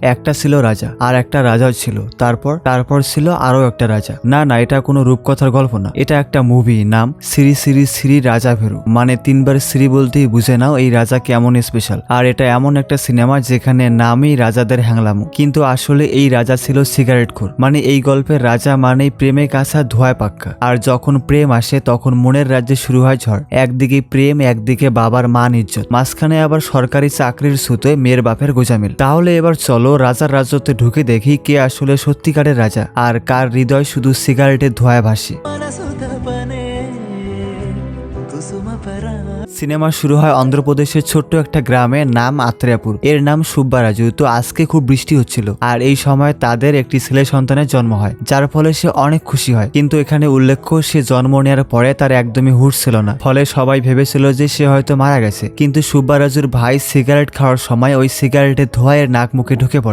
একটা ছিল রাজা আর একটা রাজাও ছিল। তারপর তারপর ছিল আরও একটা রাজা। না না, এটা কোনো রূপকথার গল্প না। এটা একটা মুভি নাম শ্রী শ্রী শ্রী রাজা ভেরু মানে তিনবার শ্রী বলতেই বুঝে নাও এই রাজা কেমন স্পেশাল আর এটা এমন একটা সিনেমা যেখানে নামই রাজাদের হ্যাংলামো। কিন্তু আসলে এই রাজা ছিল সিগারেট খোর। মানে এই গল্পের রাজা মানেই প্রেমে কাছা ধোয়ায় পাক্কা। আর যখন প্রেম আসে, তখন মনের রাজ্যে শুরু হয় ঝড়। একদিকে প্রেম, একদিকে বাবার মান ইজ্জত। মাঝখানে আবার সরকারি চাকরির সুতোয় মেয়ের বাপের গোজামিল। তাহলে এবার চলো হলো রাজার রাজত্বে ঢুকে দেখি কে আসলে সত্যিকারের রাজা আর কার হৃদয় শুধু সিগারেটের ধোয়ায় ভাসে। সিনেমা শুরু হয় অন্ধ্রপ্রদেশের ছোট্ট একটা গ্রামে, নাম আত্রেয়াপুর। এর নাম সুব্বারাজু তো আজকে খুব বৃষ্টি হচ্ছিল। আর এই সময় তাদের একটি ছেলে সন্তানের জন্ম হয়, যার ফলে সে অনেক খুশি হয়। কিন্তু এখানে উল্লেখ্য, সে জন্ম নেওয়ার পরে তার একদমই হুশ ছিল না। ফলে সবাই ভেবেছিল যে সে হয়তো মারা গেছে। কিন্তু সুব্বারাজুর ভাই সিগারেট খাওয়ার সময় ওই সিগারেটের ধোঁয়া এর নাক মুখে ঢুকে পড়ে।